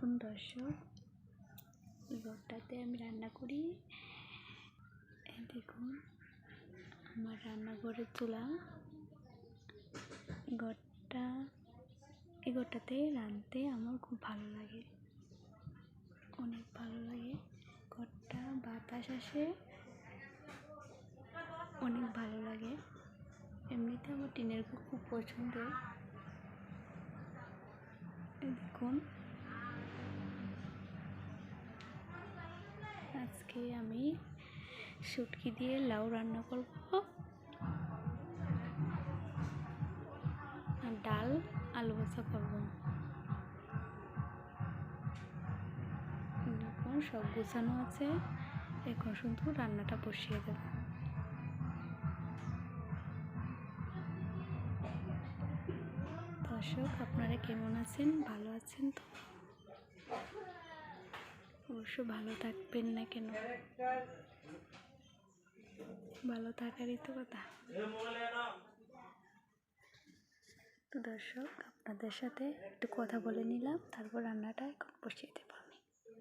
দেখুন দর্শক ঘরটাতে আমি রান্না করি। দেখুন, আমার রান্নাঘরের চুলা ঘরটা এই ঘরটাতে রাঁধতে আমার খুব ভালো লাগে। অনেক ভালো লাগে। ঘরটা বাতাস আসে, অনেক ভালো লাগে। এমনিতে আমার টিনের খুব পছন্দের এই দেখুন আজকে আমি শুটকি দিয়ে লাউ রান্না করব। আর ডাল, আলু ভাজা করব। দেখুন, সব গোছানো আছে। এখন শুধু রান্নাটা বসিয়ে দেব। দর্শক, আপনারা কেমন আছেন? ভালো আছেন তো? অবশ্য ভালো থাকবেন না কেন? ভালো থাকারই তো কথা। তো দর্শক, আপনাদের সাথে একটু কথা বলে নিলাম, তারপর রান্নাটা এখন বসিয়ে দেবো।